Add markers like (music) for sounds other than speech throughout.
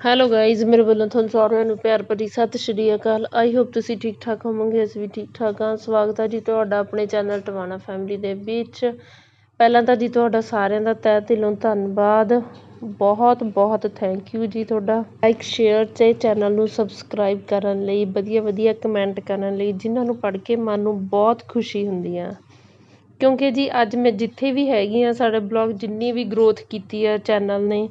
Hello guys ਮੇਰੇ ਵੱਲੋਂ ਤੁਹਾਨੂੰ ਸਾਰਿਆਂ ਨੂੰ ਪਿਆਰ ਭਰੀ ਸਤਿ ਸ਼੍ਰੀ ਅਕਾਲ। ਆਈ ਹੋਪ ਤੁਸੀਂ ਠੀਕ ਠਾਕ ਹੋਵੋਗੇ, ਅਸੀਂ ਵੀ ਠੀਕ ਠਾਕ ਹਾਂ। ਸਵਾਗਤ ਹੈ ਜੀ ਤੁਹਾਡਾ ਆਪਣੇ ਚੈਨਲ ਟਵਾਣਾ ਫੈਮਿਲੀ ਦੇ ਵਿੱਚ। ਪਹਿਲਾਂ ਤਾਂ ਜੀ ਤੁਹਾਡਾ ਸਾਰਿਆਂ ਦਾ ਤਹਿ ਦਿਲੋਂ ਧੰਨਵਾਦ। ਬਹੁਤ ਬਹੁਤ ਥੈਂਕ ਯੂ ਜੀ ਤੁਹਾਡਾ। ਲਾਈਕ ਸ਼ੇਅਰ ਤੇ ਚੈਨਲ ਨੂੰ ਸਬਸਕ੍ਰਾਈਬ ਕਰਨ ਲਈ, ਵਧੀਆ ਵਧੀਆ ਕਮੈਂਟ ਕਰਨ ਲਈ ਜਿਨ੍ਹਾਂ ਨੂੰ ਪੜ੍ਹ ਕੇ ਮਨ ਨੂੰ ਬਹੁਤ ਖੁਸ਼ੀ ਹੁੰਦੀ ਆ। ਕਿਉਂਕਿ ਜੀ ਅੱਜ ਮੈਂ ਜਿੱਥੇ ਵੀ ਹੈਗੀ ਆ, ਸਾਡੇ ਬਲੌਗ ਜਿੰਨੀ ਵੀ ਗਰੋਥ ਕੀਤੀ ਆ ਚੈਨਲ ਨੇ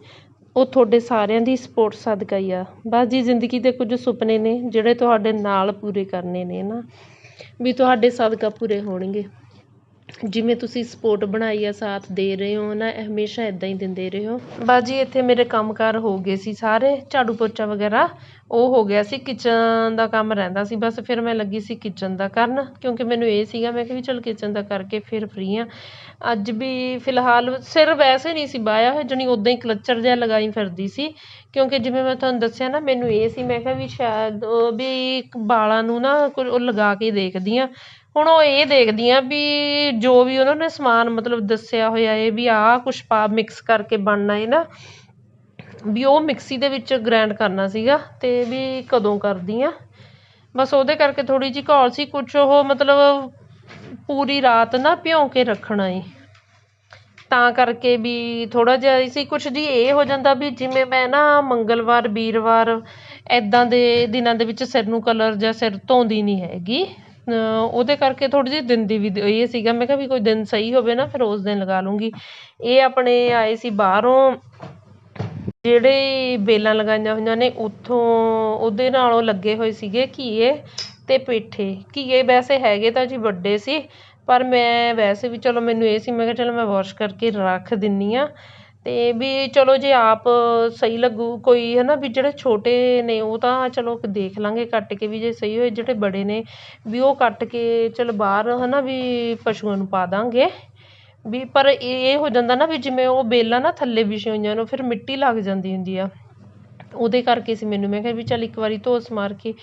ਉਹ ਤੁਹਾਡੇ ਸਾਰਿਆਂ ਦੀ ਸਪੋਰਟ ਸਦਕਾ ਹੀ ਆ। ਬਸ ਜੀ, ਜ਼ਿੰਦਗੀ ਦੇ ਕੁਝ ਸੁਪਨੇ ਨੇ ਜਿਹੜੇ ਤੁਹਾਡੇ ਨਾਲ ਪੂਰੇ ਕਰਨੇ ਨੇ ਨਾ, ਵੀ ਤੁਹਾਡੇ ਸਦਕਾ ਪੂਰੇ ਹੋਣਗੇ। ਜਿਵੇਂ ਤੁਸੀਂ ਸਪੋਰਟ ਬਣਾਈ ਆ, ਸਾਥ ਦੇ ਰਹੇ ਹੋ ਨਾ, ਹਮੇਸ਼ਾ ਇੱਦਾਂ ਹੀ ਦਿੰਦੇ ਰਹੋ। ਬਸ ਜੀ, ਇੱਥੇ ਮੇਰੇ ਕੰਮ ਕਾਰ ਹੋ ਗਏ ਸੀ ਸਾਰੇ, ਝਾੜੂ ਪੋਚਾ ਵਗੈਰਾ ਉਹ ਹੋ ਗਿਆ ਸੀ ਕਿਚਨ ਦਾ ਕੰਮ ਰਹਿੰਦਾ ਸੀ, ਬਸ ਫਿਰ ਮੈਂ ਲੱਗੀ ਸੀ ਕਿਚਨ ਦਾ ਕਰਨ, ਕਿਉਂਕਿ ਮੈਨੂੰ ਇਹ ਸੀਗਾ, ਮੈਂ ਕਿਹਾ ਵੀ ਚੱਲ ਕਿਚਨ ਦਾ ਕਰਕੇ ਫਿਰ ਫਰੀ ਹਾਂ। ਅੱਜ ਵੀ ਫਿਲਹਾਲ ਸਿਰ ਵੈਸੇ ਨਹੀਂ ਸੀ ਬਾਇਆ ਹੋਇਆ, ਜਣੀ ਉਦਾਂ ਹੀ ਕਲੱਚਰ ਜਿਹਾ ਲਗਾਈ ਫਿਰਦੀ ਸੀ, ਕਿਉਂਕਿ ਜਿਵੇਂ ਮੈਂ ਤੁਹਾਨੂੰ ਦੱਸਿਆ ਨਾ, ਮੈਨੂੰ ਇਹ ਸੀ, ਮੈਂ ਕਿਹਾ ਵੀ ਸ਼ਾਇਦ ਵੀ ਵਾਲਾਂ ਨੂੰ ਨਾ ਕੋਈ ਉਹ ਲਗਾ ਕੇ ਦੇਖਦੀ ਹਾਂ। ਹੁਣ ਉਹ ਇਹ ਦੇਖਦੀ ਹਾਂ ਵੀ ਜੋ ਵੀ ਉਹਨਾਂ ਨੇ ਸਮਾਨ ਮਤਲਬ ਦੱਸਿਆ ਹੋਇਆ, ਇਹ ਵੀ ਆਹ ਕੁਛ ਪਾ ਮਿਕਸ ਕਰਕੇ ਬਣਨਾ ਹੈ ਨਾ। ਵੀ ਉਹ ਮਿਕਸੀ ਦੇ ਵਿੱਚ ਗ੍ਰੈਂਡ ਕਰਨਾ ਸੀਗਾ ਅਤੇ ਵੀ ਕਦੋਂ ਕਰਦੀ ਹਾਂ ਬਸ ਉਹਦੇ ਕਰਕੇ ਥੋੜ੍ਹੀ ਜਿਹੀ ਘੋਲ ਸੀ, ਕੁਛ ਉਹ ਮਤਲਬ ਪੂਰੀ ਰਾਤ ਨਾ ਭਿਉਂ ਕੇ ਰੱਖਣਾ ਏ। ਤਾਂ ਕਰਕੇ ਵੀ ਥੋੜ੍ਹਾ ਜਿਹਾ ਸੀ, ਕੁਛ ਜੀ ਇਹ ਹੋ ਜਾਂਦਾ ਵੀ ਜਿਵੇਂ ਮੈਂ ਨਾ ਮੰਗਲਵਾਰ, ਵੀਰਵਾਰ ਇੱਦਾਂ ਦੇ ਦਿਨਾਂ ਦੇ ਵਿੱਚ ਸਿਰ ਨੂੰ ਕਲਰ ਜਾਂ ਸਿਰ ਧੋਂਦੀ ਨਹੀਂ ਹੈਗੀ। ਉਹਦੇ ਕਰਕੇ ਥੋੜ੍ਹੀ ਜਿਹੀ ਦਿਨ ਦੀ ਵੀ ਇਹ ਸੀਗਾ, ਮੈਂ ਕਿਹਾ ਵੀ ਕੋਈ ਦਿਨ ਸਹੀ ਹੋਵੇ ਨਾ, ਫਿਰ ਉਸ ਦਿਨ ਲਗਾ ਲੂੰਗੀ। ਇਹ ਆਪਣੇ ਆਏ ਸੀ ਬਾਹਰੋਂ ਜਿਹੜੇ ਬੇਲਾਂ ਲਗਾਈਆਂ ਹੋਈਆਂ ਨੇ, ਉੱਥੋਂ ਉਹਦੇ ਨਾਲੋਂ ਲੱਗੇ ਹੋਏ ਸੀਗੇ ਘੀਏ ਅਤੇ ਪੇਠੇ। ਘੀਏ ਵੈਸੇ ਹੈਗੇ ਤਾਂ ਜੀ ਵੱਡੇ ਸੀ, ਪਰ ਮੈਂ ਵੈਸੇ ਵੀ ਚਲੋ ਮੈਨੂੰ ਇਹ ਸੀ, ਮੈਂ ਕਿਹਾ ਚਲੋ ਮੈਂ ਵਾਸ਼ ਕਰਕੇ ਰੱਖ ਦਿੰਦੀ ਹਾਂ ਅਤੇ ਵੀ ਚਲੋ ਜੇ ਆਪ ਸਹੀ ਲੱਗੂ, ਕੋਈ ਹੈ ਨਾ ਵੀ ਜਿਹੜੇ ਛੋਟੇ ਨੇ ਉਹ ਤਾਂ ਚਲੋ ਦੇਖ ਲਾਂਗੇ ਕੱਟ ਕੇ ਵੀ ਜੇ ਸਹੀ ਹੋਏ, ਜਿਹੜੇ ਬੜੇ ਨੇ ਵੀ ਉਹ ਕੱਟ ਕੇ ਚਲੋ ਬਾਹਰ ਹੈ ਨਾ ਵੀ ਪਸ਼ੂਆਂ ਨੂੰ ਪਾ ਦਾਂਗੇ। ਵੀ ਪਰ ਇਹ ਹੋ ਜਾਂਦਾ ਨਾ ਵੀ ਜਿਵੇਂ ਉਹ ਬੇਲਾਂ ਨਾ ਥੱਲੇ ਵਿਛੇ ਹੋਈਆਂ ਨੇ ਫਿਰ ਮਿੱਟੀ ਲੱਗ ਜਾਂਦੀ ਹੁੰਦੀ ਆ। ਉਹਦੇ ਕਰਕੇ ਸੀ ਮੈਨੂੰ, ਮੈਂ ਕਿਹਾ ਵੀ ਚੱਲ ਇੱਕ ਵਾਰੀ ਧੋਸ ਮਾਰ ਕੇ,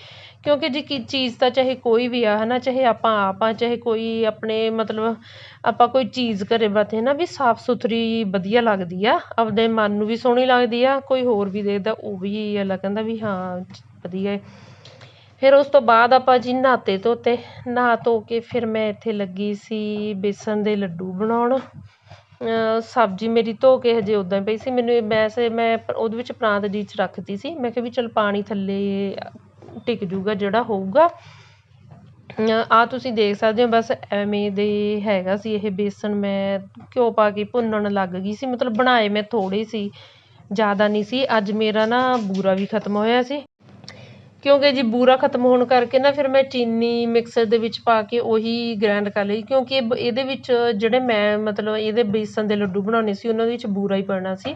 ਕਿਉਂਕਿ ਜੇ ਕਿ ਚੀਜ਼ ਤਾਂ ਚਾਹੇ ਕੋਈ ਵੀ ਆ ਹੈ ਨਾ ਚਾਹੇ ਆਪਾਂ ਆਪ ਆ, ਚਾਹੇ ਕੋਈ ਆਪਣੇ ਮਤਲਬ ਆਪਾਂ ਕੋਈ ਚੀਜ਼ ਘਰੇ ਬਤੇ ਨਾ ਵੀ ਸਾਫ਼ ਸੁਥਰੀ ਵਧੀਆ ਲੱਗਦੀ ਆ, ਆਪਦੇ ਮਨ ਨੂੰ ਵੀ ਸੋਹਣੀ ਲੱਗਦੀ ਆ, ਕੋਈ ਹੋਰ ਵੀ ਦੇਖਦਾ, ਉਹ ਵੀ ਅਗਲਾ ਕਹਿੰਦਾ ਵੀ ਹਾਂ, ਵਧੀਆ ਹੈ ਫਿਰ ਉਸ ਤੋਂ ਬਾਅਦ ਆਪਾਂ ਜੀ ਨਹਾਤੇ ਧੋਤੇ। ਨਹਾ ਧੋ ਕੇ ਫਿਰ ਮੈਂ ਇੱਥੇ ਲੱਗੀ ਸੀ ਬੇਸਣ ਦੇ ਲੱਡੂ ਬਣਾਉਣ। ਸਬਜ਼ੀ ਮੇਰੀ ਧੋ ਕੇ ਹਜੇ ਉੱਦਾਂ ਪਈ ਸੀ। ਮੈਨੂੰ ਵੈਸੇ ਮੈਂ ਉਹਦੇ ਵਿੱਚ ਪ੍ਰਾਂਤ ਜੀ 'ਚ ਰੱਖਤੀ ਸੀ। ਮੈਂ ਕਿਹਾ ਵੀ ਚੱਲ ਪਾਣੀ ਥੱਲੇ ਟਿਕ ਜੂਗਾ ਜਿਹੜਾ ਹੋਊਗਾ। ਆਹ ਤੁਸੀਂ ਦੇਖ ਸਕਦੇ ਹੋ ਬਸ ਐਵੇਂ ਦੇ ਹੈਗਾ ਸੀ ਇਹ ਬੇਸਣ। ਮੈਂ ਘਿਓ ਪਾ ਕੇ ਭੁੰਨਣ ਲੱਗ ਗਈ ਸੀ। ਮਤਲਬ ਬਣਾਏ ਮੈਂ ਥੋੜ੍ਹੇ ਸੀ। ਜ਼ਿਆਦਾ ਨਹੀਂ ਸੀ। ਅੱਜ ਮੇਰਾ ਨਾ ਬੂਰਾ ਵੀ ਖਤਮ ਹੋਇਆ ਸੀ। ਕਿਉਂਕਿ ਜੀ ਬੂਰਾ ਖਤਮ ਹੋਣ ਕਰਕੇ ਨਾ ਫਿਰ ਮੈਂ ਚੀਨੀ ਮਿਕਸਰ ਦੇ ਵਿੱਚ ਪਾ ਕੇ ਉਹੀ ਗ੍ਰੈਂਡ ਕਰ ਲਈ। ਕਿਉਂਕਿ ਇਹਦੇ ਵਿੱਚ ਜਿਹੜੇ ਮੈਂ ਮਤਲਬ ਇਹਦੇ ਬੇਸਣ ਦੇ ਲੱਡੂ ਬਣਾਉਣੇ ਸੀ, ਉਹਨਾਂ ਦੇ ਵਿੱਚ ਬੂਰਾ ਹੀ ਪੈਣਾ ਸੀ।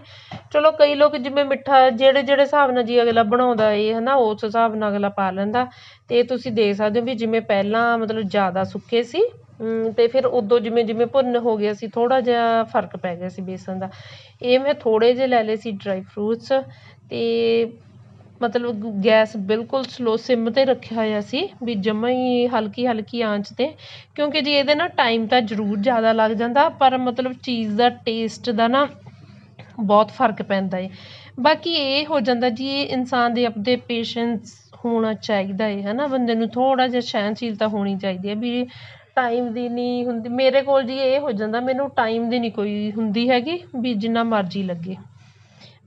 ਚਲੋ ਕਈ ਲੋਕ ਜਿਵੇਂ ਮਿੱਠਾ, ਜਿਹੜੇ ਜਿਹੜੇ ਹਿਸਾਬ ਨਾਲ ਜੀ ਅਗਲਾ ਬਣਾਉਂਦਾ ਇਹ ਹੈ ਨਾ ਉਸ ਹਿਸਾਬ ਨਾਲ ਅਗਲਾ ਪਾ ਲੈਂਦਾ। ਤੇ ਤੁਸੀਂ ਦੇਖ ਸਕਦੇ ਹੋ ਵੀ ਜਿਵੇਂ ਪਹਿਲਾਂ ਮਤਲਬ ਜ਼ਿਆਦਾ ਸੁੱਕੇ ਸੀ ਅਤੇ ਫਿਰ ਉਦੋਂ ਜਿਵੇਂ ਜਿਵੇਂ ਭੁੰਨ ਹੋ ਗਿਆ ਸੀ, ਥੋੜ੍ਹਾ ਜਿਹਾ ਫ਼ਰਕ ਪੈ ਗਿਆ ਸੀ ਬੇਸਣ ਦਾ। ਇਹ ਮੈਂ ਥੋੜ੍ਹੇ ਜਿਹੇ ਲੈ ਲਏ ਸੀ ਡਰਾਈ ਫਰੂਟਸ ਅਤੇ ਮਤਲਬ ਗੈਸ ਬਿਲਕੁਲ ਸਲੋ ਸਿਮ 'ਤੇ ਰੱਖਿਆ ਹੋਇਆ ਸੀ, ਵੀ ਜਮਾਂ ਹੀ ਹਲਕੀ ਹਲਕੀ ਆਂਚ 'ਤੇ, ਕਿਉਂਕਿ ਜੀ ਇਹਦੇ ਨਾ ਟਾਈਮ ਤਾਂ ਜ਼ਰੂਰ ਜ਼ਿਆਦਾ ਲੱਗ ਜਾਂਦਾ, ਪਰ ਮਤਲਬ ਚੀਜ਼ ਦਾ ਟੇਸਟ ਦਾ ਨਾ ਬਹੁਤ ਫ਼ਰਕ ਪੈਂਦਾ ਏ। ਬਾਕੀ ਇਹ ਹੋ ਜਾਂਦਾ ਜੀ, ਇਹ ਇਨਸਾਨ ਦੇ ਆਪਦੇ ਪੇਸ਼ੈਂਸ ਹੋਣਾ ਚਾਹੀਦਾ ਏ ਹੈ ਨਾ ਬੰਦੇ ਨੂੰ ਥੋੜ੍ਹਾ ਜਿਹਾ ਸਹਿਣਸ਼ੀਲਤਾ ਹੋਣੀ ਚਾਹੀਦੀ ਹੈ ਵੀ ਟਾਈਮ ਦੀ ਨਹੀਂ ਹੁੰਦੀ। ਮੇਰੇ ਕੋਲ ਜੀ ਇਹ ਹੋ ਜਾਂਦਾ, ਮੈਨੂੰ ਟਾਈਮ ਦੀ ਨਹੀਂ ਕੋਈ ਹੁੰਦੀ ਹੈਗੀ, ਵੀ ਜਿੰਨਾ ਮਰਜ਼ੀ ਲੱਗੇ।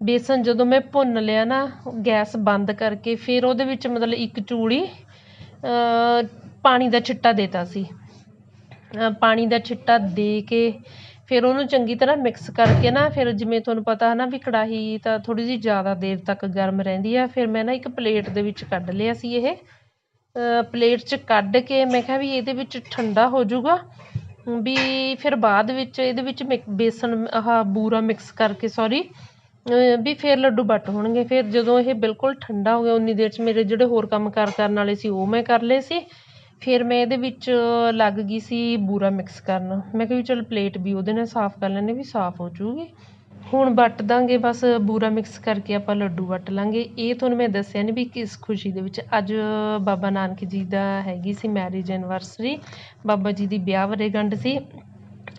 ਬੇਸਨ ਜਦੋਂ ਮੈਂ ਭੁੰਨ ਲਿਆ ਨਾ, ਗੈਸ ਬੰਦ ਕਰਕੇ ਫਿਰ ਉਹਦੇ ਵਿੱਚ ਮਤਲਬ ਇੱਕ ਚੂੜੀ ਪਾਣੀ ਦਾ ਛਿੱਟਾ ਦੇਤਾ ਸੀ। ਪਾਣੀ ਦਾ ਛਿੱਟਾ ਦੇ ਕੇ ਫਿਰ ਉਹਨੂੰ ਚੰਗੀ ਤਰ੍ਹਾਂ ਮਿਕਸ ਕਰਕੇ ਨਾ, ਫਿਰ ਜਿਵੇਂ ਤੁਹਾਨੂੰ ਪਤਾ ਹੈ ਨਾ ਵੀ ਕੜਾਹੀ ਤਾਂ ਥੋੜ੍ਹੀ ਜਿਹੀ ਜ਼ਿਆਦਾ ਦੇਰ ਤੱਕ ਗਰਮ ਰਹਿੰਦੀ ਆ, ਫਿਰ ਮੈਂ ਨਾ ਇੱਕ ਪਲੇਟ ਦੇ ਵਿੱਚ ਕੱਢ ਲਿਆ ਸੀ ਇਹ। ਪਲੇਟ 'ਚ ਕੱਢ ਕੇ ਮੈਂ ਕਿਹਾ ਵੀ ਇਹਦੇ ਵਿੱਚ ਠੰਡਾ ਹੋ ਜਾਊਗਾ, ਵੀ ਫਿਰ ਬਾਅਦ ਵਿੱਚ ਇਹਦੇ ਵਿੱਚ ਮਿਕ, ਬੇਸਨ, ਆਹ ਬੂਰਾ ਮਿਕਸ ਕਰਕੇ ਸੌਰੀ ਵੀ ਫਿਰ ਲੱਡੂ ਵੱਟ ਹੋਣਗੇ, ਫਿਰ ਜਦੋਂ ਇਹ ਬਿਲਕੁਲ ਠੰਡਾ ਹੋ ਗਿਆ, ਉਨੀ ਦੇਰ 'ਚ ਮੇਰੇ ਜਿਹੜੇ ਹੋਰ ਕੰਮ ਕਾਰ ਕਰਨ ਵਾਲੇ ਸੀ, ਉਹ ਮੈਂ ਕਰ ਲਏ ਸੀ। ਫਿਰ ਮੈਂ ਇਹਦੇ ਵਿੱਚ ਲੱਗ ਗਈ ਸੀ ਬੂਰਾ ਮਿਕਸ ਕਰਨ। ਮੈਂ ਕਿਹਾ ਵੀ ਚੱਲ ਪਲੇਟ ਵੀ ਉਹਦੇ ਨਾਲ ਸਾਫ਼ ਕਰ ਲੈਂਦੇ ਵੀ ਸਾਫ਼ ਹੋ ਜੂਗੀ। ਹੁਣ ਵੱਟ ਦਾਂਗੇ, ਬਸ ਬੂਰਾ ਮਿਕਸ ਕਰਕੇ ਆਪਾਂ ਲੱਡੂ ਵੱਟ ਲਾਂਗੇ। ਇਹ ਤੁਹਾਨੂੰ ਮੈਂ ਦੱਸਿਆ ਨਹੀਂ ਵੀ ਕਿਸ ਖੁਸ਼ੀ ਦੇ ਵਿੱਚ। ਅੱਜ ਬਾਬਾ ਨਾਨਕ ਜੀ ਦਾ ਹੈਗੀ ਸੀ ਮੈਰਿਜ ਐਨਵਰਸਰੀ ਬਾਬਾ ਜੀ ਦੀ ਵਿਆਹ ਵਰੇਗੰਢ ਸੀ।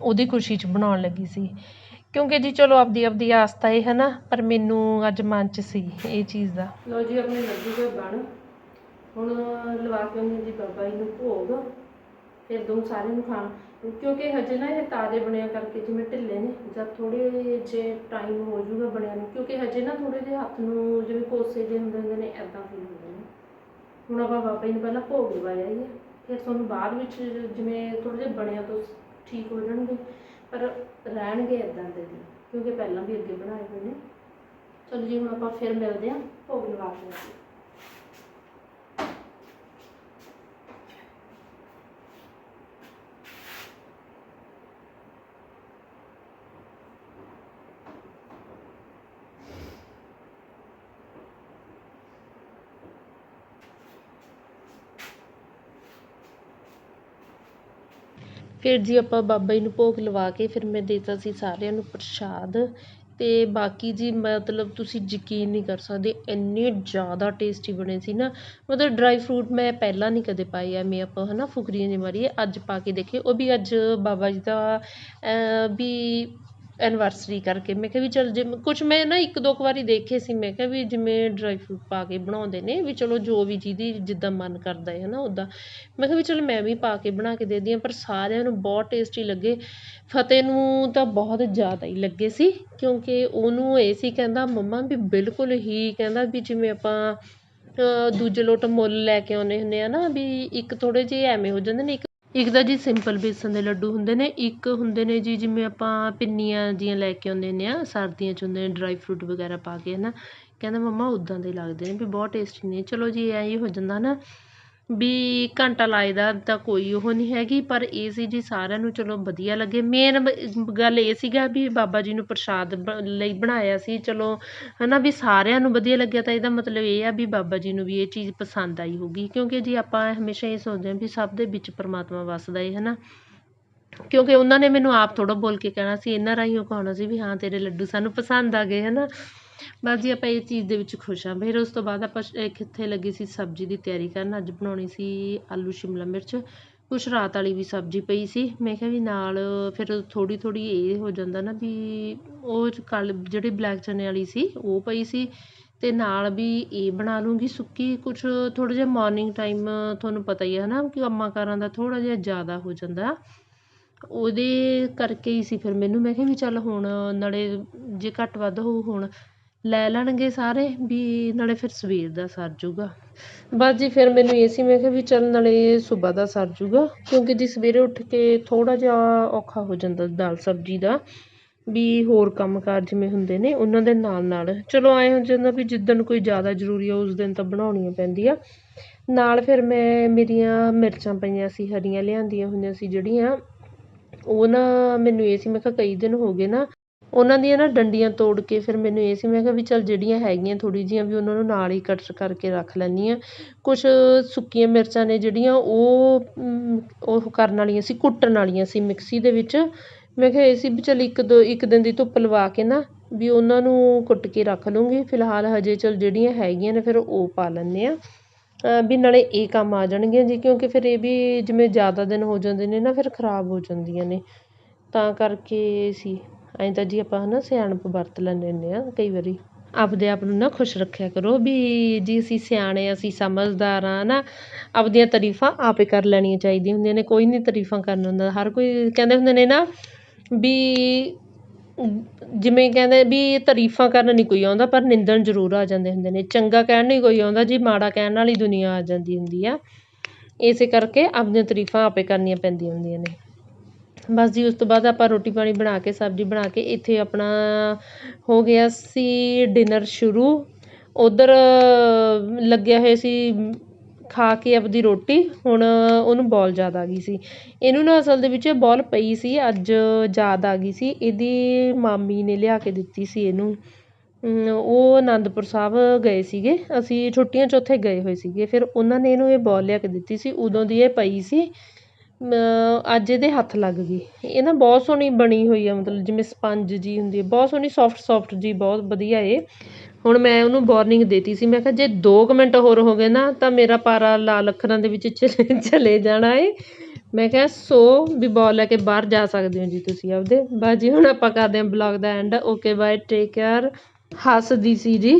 ਉਹਦੀ ਖੁਸ਼ੀ 'ਚ ਬਣਾਉਣ ਲੱਗੀ ਸੀ। ਕਿਉਂਕਿ ਜੀ ਚਲੋ ਆਪਦੀ ਆਪਦੀ ਆਸਤਾ ਹੈ ਹਨਾ, ਪਰ ਮੈਨੂੰ ਅੱਜ ਮਨ ਚ ਸੀ ਇਹ ਚੀਜ਼ ਦਾ। ਲੋ ਜੀ, ਆਪਣੇ ਲੱਡੂ ਦੇ ਬਣ। ਹੁਣ ਲਵਾ ਕੇ ਆਉਂਦੇ ਜੀ ਬਾਬਾ ਜੀ ਨੂੰ ਭੋਗ, ਫਿਰ ਦੋ ਸਾਰਿਆਂ ਨੂੰ ਖਾਣ। ਕਿਉਂਕਿ ਹਜੇ ਨਾ ਇਹ ਤਾਜ਼ੇ ਬਣਿਆ ਕਰਕੇ ਜਿਵੇਂ ਢਿੱਲੇ ਨੇ, ਜਦ ਥੋੜੇ ਜੇ ਟਾਈਮ ਹੋ ਜਾਊਗਾ ਬਣਿਆ ਨੂੰ। ਕਿਉਂਕਿ ਹਜੇ ਨਾ ਥੋੜੇ ਜਿਹੇ ਹੱਥ ਨੂੰ ਜਿਵੇਂ ਕੋਸੇ ਜਿਹੇ ਹੁੰਦੇ ਹੁੰਦੇ ਨੇ ਐਦਾਂ ਫੀਲ ਹੁੰਦੇ ਨੇ। ਹੁਣ ਆਪਾਂ ਬਾਬਾ ਜੀ ਨੂੰ ਪਹਿਲਾਂ ਭੋਗ ਲਵਾਇਆ ਹੀ ਹੈ। ਫਿਰ ਤੁਹਾਨੂੰ ਬਾਅਦ ਵਿੱਚ ਜਿਵੇਂ ਥੋੜੇ ਜਿਹੇ ਬਣਿਆ ਤੋਂ ਠੀਕ ਹੋ ਜਾਣਗੇ। ਪਰ ਰਹਿਣਗੇ ਇਦਾਂ ਦੇ ਦਿਨ, ਕਿਉਂਕਿ ਪਹਿਲਾਂ ਵੀ ਅੱਗੇ ਬਣਾਏ ਹੋਏ ਨੇ। ਚਲੋ ਜੀ, ਹੁਣ ਆਪਾਂ ਫਿਰ ਮਿਲਦੇ ਹਾਂ। ਭੋਗ ਲਵਾ ਕੇ। ਫਿਰ ਜੀ ਆਪਾਂ ਬਾਬਾ ਜੀ ਨੂੰ ਭੋਗ ਲਵਾ ਕੇ ਫਿਰ ਮੈਂ ਦੇਤਾ ਸੀ ਸਾਰਿਆਂ ਨੂੰ ਪ੍ਰਸ਼ਾਦ ਅਤੇ ਬਾਕੀ ਜੀ ਮਤਲਬ ਤੁਸੀਂ ਯਕੀਨ ਨਹੀਂ ਕਰ ਸਕਦੇ, ਇੰਨੇ ਜ਼ਿਆਦਾ ਟੇਸਟੀ ਬਣੇ ਸੀ ਨਾ। ਮਤਲਬ ਡਰਾਈ ਫਰੂਟ ਮੈਂ ਪਹਿਲਾਂ ਨਹੀਂ ਕਦੇ ਪਾਏ, ਐਵੇਂ ਆਪਾਂ ਹੈ ਨਾ ਫੁਕਰੀਆਂ ਜਿਹੀ ਮਾਰੀਏ, ਅੱਜ ਪਾ ਕੇ ਦੇਖੇ ਉਹ ਵੀ ਅੱਜ ਬਾਬਾ ਜੀ ਦਾ ਵੀ ਐਨਵਰਸਰੀ ਕਰਕੇ। ਮੈਂ ਕਿਹਾ ਵੀ ਚੱਲ ਜੇ ਕੁਛ ਮੈਂ ਨਾ ਇੱਕ ਦੋ ਕੁ ਵਾਰੀ ਦੇਖੇ ਸੀ। ਮੈਂ ਕਿਹਾ ਵੀ ਜਿਵੇਂ ਡਰਾਈ ਫਰੂਟ ਪਾ ਕੇ ਬਣਾਉਂਦੇ ਨੇ, ਵੀ ਚਲੋ ਜੋ ਵੀ ਜਿਹਦੀ ਜਿੱਦਾਂ ਮਨ ਕਰਦਾ ਹੈ ਨਾ ਉੱਦਾਂ ਮੈਂ ਕਿਹਾ ਵੀ ਚਲ ਮੈਂ ਵੀ ਪਾ ਕੇ ਬਣਾ ਕੇ ਦੇਖਦੀ ਹਾਂ ਪਰ ਸਾਰਿਆਂ ਨੂੰ ਬਹੁਤ ਟੇਸਟੀ ਲੱਗੇ। ਫਤਿਹ ਨੂੰ ਤਾਂ ਬਹੁਤ ਜ਼ਿਆਦਾ ਹੀ ਲੱਗੇ ਸੀ, ਕਿਉਂਕਿ ਉਹਨੂੰ ਇਹ ਸੀ ਕਹਿੰਦਾ, ਮੰਮਾ ਵੀ ਬਿਲਕੁਲ ਹੀ ਕਹਿੰਦਾ ਵੀ ਜਿਵੇਂ ਆਪਾਂ ਦੂਜੇ ਲੋਟ ਮੁੱਲ ਲੈ ਕੇ ਆਉਂਦੇ ਹੁੰਦੇ ਹਾਂ ਨਾ, ਵੀ ਇੱਕ ਥੋੜ੍ਹੇ ਜਿਹੇ ਐਵੇਂ ਹੋ ਜਾਂਦੇ ਨੇ, ਇੱਕ ਇੱਕ ਤਾਂ ਜੀ ਸਿੰਪਲ ਬੇਸਣ ਦੇ ਲੱਡੂ ਹੁੰਦੇ ਨੇ, ਇੱਕ ਹੁੰਦੇ ਨੇ ਜੀ ਜਿਵੇਂ ਆਪਾਂ ਪਿੰਨੀਆਂ ਜੀਆਂ ਲੈ ਕੇ ਆਉਂਦੇ ਹੁੰਦੇ ਆ, ਸਰਦੀਆਂ 'ਚ ਹੁੰਦੇ ਨੇ ਡਰਾਈ ਫਰੂਟ ਵਗੈਰਾ ਪਾ ਕੇ ਹੈ ਨਾ ਕਹਿੰਦਾ ਮੰਮਾ ਉੱਦਾਂ ਦੇ ਲੱਗਦੇ ਨੇ ਵੀ ਬਹੁਤ ਟੇਸਟੀ ਨੇ, ਚਲੋ ਜੀ ਐਂ ਹੀ ਹੋ ਜਾਂਦਾ ਨਾ ਵੀ ਘੰਟਾ ਲਾਏ ਦਾ ਤਾਂ ਕੋਈ ਉਹ ਨਹੀਂ ਹੈਗੀ, ਪਰ ਇਹ ਸੀ ਜੀ ਸਾਰਿਆਂ ਨੂੰ ਚਲੋ ਵਧੀਆ ਲੱਗੇ। ਮੇਨ ਗੱਲ ਇਹ ਸੀਗਾ ਵੀ ਬਾਬਾ ਜੀ ਨੂੰ ਪ੍ਰਸ਼ਾਦ ਬ- ਲਈ ਬਣਾਇਆ ਸੀ, ਚਲੋ ਹੈ ਨਾ ਵੀ ਸਾਰਿਆਂ ਨੂੰ ਵਧੀਆ ਲੱਗਿਆ ਤਾਂ ਇਹਦਾ ਮਤਲਬ ਇਹ ਆ ਵੀ ਬਾਬਾ ਜੀ ਨੂੰ ਵੀ ਇਹ ਚੀਜ਼ ਪਸੰਦ ਆਈ ਹੋਊਗੀ, ਕਿਉਂਕਿ ਜੀ ਆਪਾਂ ਹਮੇਸ਼ਾ ਇਹ ਸੋਚਦੇ ਹਾਂ ਵੀ ਸਭ ਦੇ ਵਿੱਚ ਪਰਮਾਤਮਾ ਵੱਸਦਾ ਏ ਹੈ ਨਾ ਕਿਉਂਕਿ ਉਹਨਾਂ ਨੇ ਮੈਨੂੰ ਆਪ ਥੋੜ੍ਹਾ ਬੋਲ ਕੇ ਕਹਿਣਾ ਸੀ, ਇਹਨਾਂ ਰਾਹੀਂ ਉਹ ਕਹਾਉਣਾ ਸੀ ਵੀ ਹਾਂ ਤੇਰੇ ਲੱਡੂ ਸਾਨੂੰ ਪਸੰਦ ਆ ਗਏ ਹੈ ਨਾ ਬਸ ਜੀ ਆਪਾਂ ਇਹ ਚੀਜ਼ ਦੇ ਵਿੱਚ ਖੁਸ਼ ਹਾਂ। ਫਿਰ ਉਸ ਤੋਂ ਬਾਅਦ ਆਪਾਂ ਸ਼- ਕਿੱਥੇ ਲੱਗੇ ਸੀ ਸਬਜ਼ੀ ਦੀ ਤਿਆਰੀ ਕਰਨ। ਅੱਜ ਬਣਾਉਣੀ ਸੀ ਆਲੂ ਸ਼ਿਮਲਾ ਮਿਰਚ। ਕੁਛ ਰਾਤ ਵਾਲੀ ਵੀ ਸਬਜ਼ੀ ਪਈ ਸੀ। ਮੈਂ ਕਿਹਾ ਵੀ ਨਾਲ ਫਿਰ ਥੋੜ੍ਹੀ ਥੋੜ੍ਹੀ ਇਹ ਹੋ ਜਾਂਦਾ ਨਾ ਵੀ ਉਹ ਕੱਲ ਜਿਹੜੀ ਬਲੈਕ ਚਨੇ ਵਾਲੀ ਸੀ, ਉਹ ਪਈ ਸੀ। ਅਤੇ ਨਾਲ ਵੀ ਇਹ ਬਣਾ ਲੂੰਗੀ ਸੁੱਕੀ। ਕੁਛ ਥੋੜ੍ਹਾ ਜਿਹਾ ਮੋਰਨਿੰਗ ਟਾਈਮ ਤੁਹਾਨੂੰ ਪਤਾ ਹੀ ਹੈ ਨਾ ਕਿ ਕੰਮਾਂ ਕਾਰਾਂ ਦਾ ਥੋੜ੍ਹਾ ਜਿਹਾ ਜ਼ਿਆਦਾ ਹੋ ਜਾਂਦਾ। ਉਹਦੇ ਕਰਕੇ ਹੀ ਸੀ ਫਿਰ ਮੈਨੂੰ। ਮੈਂ ਕਿਹਾ ਵੀ ਚੱਲ ਹੁਣ ਨਾਲੇ ਜੇ ਘੱਟ ਵੱਧ ਹੋਊ ਹੁਣ ਲੈ ਲੈਣਗੇ ਸਾਰੇ ਵੀ ਨਾਲੇ ਫਿਰ ਸਵੇਰ ਦਾ ਸਰ ਜੂਗਾ। ਬਸ ਜੀ ਫਿਰ ਮੈਨੂੰ ਇਹ ਸੀ, ਮੈਂ ਕਿਹਾ ਵੀ ਚੱਲ ਨਾਲੇ ਸਵੇਰ ਦਾ ਸਰ ਜੂਗਾ, ਕਿਉਂਕਿ ਜੀ ਸਵੇਰੇ ਉੱਠ ਕੇ ਥੋੜ੍ਹਾ ਜਿਹਾ ਔਖਾ ਹੋ ਜਾਂਦਾ ਦਾਲ ਸਬਜ਼ੀ ਦਾ, ਵੀ ਹੋਰ ਕੰਮ ਕਾਰ ਜਿਵੇਂ ਹੁੰਦੇ ਨੇ, ਉਹਨਾਂ ਦੇ ਨਾਲ ਨਾਲ। ਚਲੋ ਐਂ ਹੋ ਜਾਂਦਾ ਵੀ ਜਿੱਦਣ ਕੋਈ ਜ਼ਿਆਦਾ ਜ਼ਰੂਰੀ ਆ, ਉਸ ਦਿਨ ਤਾਂ ਬਣਾਉਣੀਆਂ ਪੈਂਦੀ ਆ ਨਾਲ ਫਿਰ ਮੈਂ ਮੇਰੀਆਂ ਮਿਰਚਾਂ ਪਈਆਂ ਸੀ, ਹਰੀਆਂ ਲਿਆਂਦੀਆਂ ਹੋਈਆਂ ਸੀ ਜਿਹੜੀਆਂ, ਉਹ ਨਾ ਮੈਨੂੰ ਇਹ ਸੀ, ਮੈਂ ਕਿਹਾ ਕਈ ਦਿਨ ਹੋ ਗਏ ਨਾ ਉਹਨਾਂ ਦੀਆਂ ਨਾ ਡੰਡੀਆਂ ਤੋੜ ਕੇ ਫਿਰ ਮੈਨੂੰ ਇਹ ਸੀ, ਮੈਂ ਕਿਹਾ ਵੀ ਚੱਲ ਜਿਹੜੀਆਂ ਹੈਗੀਆਂ ਥੋੜ੍ਹੀ ਜਿਹੀਆਂ ਵੀ ਉਹਨਾਂ ਨੂੰ ਨਾਲ ਹੀ ਕਟਰ ਕਰਕੇ ਰੱਖ ਲੈਂਦੀ ਹਾਂ। ਕੁਛ ਸੁੱਕੀਆਂ ਮਿਰਚਾਂ ਨੇ ਜਿਹੜੀਆਂ ਉਹ ਉਹ ਕਰਨ ਵਾਲੀਆਂ ਸੀ, ਕੁੱਟਣ ਵਾਲੀਆਂ ਸੀ ਮਿਕਸੀ ਦੇ ਵਿੱਚ। ਮੈਂ ਕਿਹਾ ਇਹ ਸੀ ਵੀ ਚੱਲ ਇੱਕ ਦੋ, ਇੱਕ ਦਿਨ ਦੀ ਧੁੱਪ ਲਵਾ ਕੇ ਨਾ ਵੀ ਉਹਨਾਂ ਨੂੰ ਕੁੱਟ ਕੇ ਰੱਖ ਲੂੰਗੀ। ਫਿਲਹਾਲ ਹਜੇ ਚੱਲ ਜਿਹੜੀਆਂ ਹੈਗੀਆਂ ਨੇ ਫਿਰ ਉਹ ਪਾ ਲੈਂਦੇ ਹਾਂ। ਵੀ ਨਾਲੇ ਇਹ ਕੰਮ ਆ ਜਾਣਗੀਆਂ ਜੀ, ਕਿਉਂਕਿ ਫਿਰ ਇਹ ਵੀ ਜਿਵੇਂ ਜ਼ਿਆਦਾ ਦਿਨ ਹੋ ਜਾਂਦੇ ਨੇ ਨਾ, ਫਿਰ ਖਰਾਬ ਹੋ ਜਾਂਦੀਆਂ ਨੇ। ਤਾਂ ਕਰਕੇ ਸੀ। ਐਂ ਤਾਂ ਜੀ ਆਪਾਂ ਹੈ ਨਾ ਸਿਆਣਪ ਵਰਤ ਲੈਂਦੇ ਹੁੰਦੇ ਹਾਂ ਕਈ ਵਾਰੀ। ਆਪਦੇ ਆਪ ਨੂੰ ਨਾ ਖੁਸ਼ ਰੱਖਿਆ ਕਰੋ ਵੀ ਜੀ ਅਸੀਂ ਸਿਆਣੇ ਅਸੀਂ ਸਮਝਦਾਰ ਆ ਨਾ ਆਪਦੀਆਂ ਤਾਰੀਫਾਂ ਆਪੇ ਕਰ ਲੈਣੀਆਂ ਚਾਹੀਦੀਆਂ ਹੁੰਦੀਆਂ ਨੇ, ਕੋਈ ਨਹੀਂ ਤਾਰੀਫਾਂ ਕਰਨ ਹੁੰਦਾ। ਹਰ ਕੋਈ ਕਹਿੰਦੇ ਹੁੰਦੇ ਨੇ ਨਾ ਵੀ ਜਿਵੇਂ ਕਹਿੰਦੇ ਵੀ ਤਾਰੀਫਾਂ ਕਰਨ ਨਹੀਂ ਕੋਈ ਆਉਂਦਾ, ਪਰ ਨਿੰਦਣ ਜ਼ਰੂਰ ਆ ਜਾਂਦੇ ਹੁੰਦੇ ਨੇ। ਚੰਗਾ ਕਹਿਣ ਨਹੀਂ ਕੋਈ ਆਉਂਦਾ, ਜੀ ਮਾੜਾ ਕਹਿਣ ਵਾਲੀ ਦੁਨੀਆ ਆ ਜਾਂਦੀ ਹੁੰਦੀ ਆ। ਇਸੇ ਕਰਕੇ ਆਪਦੀਆਂ ਤਾਰੀਫਾਂ ਆਪੇ ਕਰਨੀਆਂ ਪੈਂਦੀਆਂ ਹੁੰਦੀਆਂ ਨੇ। ਬਸ ਜੀ, ਉਸ ਤੋਂ ਬਾਅਦ ਆਪਾਂ ਰੋਟੀ ਪਾਣੀ ਬਣਾ ਕੇ, ਸਬਜ਼ੀ ਬਣਾ ਕੇ ਇੱਥੇ ਆਪਣਾ ਹੋ ਗਿਆ ਸੀ ਡਿਨਰ ਸ਼ੁਰੂ। ਉੱਧਰ ਲੱਗਿਆ ਹੋਇਆ ਸੀ ਖਾ ਕੇ ਆਪਦੀ ਰੋਟੀ, ਹੁਣ ਉਹਨੂੰ ਬੋਲ ਯਾਦ ਆ ਗਈ ਸੀ। ਇਹਨੂੰ ਨਾ ਅਸਲ ਦੇ ਵਿੱਚ ਬੋਲ ਪਈ ਸੀ, ਅੱਜ ਯਾਦ ਆ ਗਈ ਸੀ। ਇਹਦੀ ਮਾਮੀ ਨੇ ਲਿਆ ਕੇ ਦਿੱਤੀ ਸੀ ਇਹਨੂੰ। ਉਹ ਅਨੰਦਪੁਰ ਸਾਹਿਬ ਗਏ ਸੀਗੇ। ਅਸੀਂ ਛੁੱਟੀਆਂ 'ਚ ਉੱਥੇ ਗਏ ਹੋਏ ਸੀਗੇ। ਫਿਰ ਉਹਨਾਂ ਨੇ ਇਹਨੂੰ ਇਹ ਬੋਲ ਲਿਆ ਕੇ ਦਿੱਤੀ ਸੀ। ਉਦੋਂ ਦੀ ਇਹ ਪਈ ਸੀ। ਅੱਜ ਇਹਦੇ ਹੱਥ ਲੱਗ ਗਈ। ਇਹ ਨਾ ਬਹੁਤ ਸੋਹਣੀ ਬਣੀ ਹੋਈ ਆ, ਮਤਲਬ ਜਿਵੇਂ ਸਪੰਜ ਜੀ ਹੁੰਦੀ ਹੈ ਬਹੁਤ ਸੋਹਣੀ ਸੋਫਟ ਸੋਫਟ ਜੀ, ਬਹੁਤ ਵਧੀਆ ਏ ਹੁਣ ਮੈਂ ਉਹਨੂੰ ਵਾਰਨਿੰਗ ਦੇਤੀ ਸੀ। ਮੈਂ ਕਿਹਾ ਜੇ ਦੋ ਕੁ ਮਿੰਟ ਹੋਰ ਹੋ ਗਏ ਨਾ, ਤਾਂ ਮੇਰਾ ਪਾਰਾ ਲਾਲ ਅੱਖਰਾਂ ਦੇ ਵਿੱਚ ਚਲੇ (laughs) ਚਲੇ ਜਾਣਾ ਏ। ਮੈਂ ਕਿਹਾ, ਸੋ ਵੀ ਬੋਲ ਲੈ ਕੇ ਬਾਹਰ ਜਾ ਸਕਦੇ ਹੋ ਜੀ ਤੁਸੀਂ ਆਪਦੇ? ਬਸ ਜੀ ਹੁਣ ਆਪਾਂ ਕਰਦੇ ਹਾਂ ਬਲੌਗ ਦਾ end okay bye take care ਹੱਸਦੀ ਸੀ ਜੀ।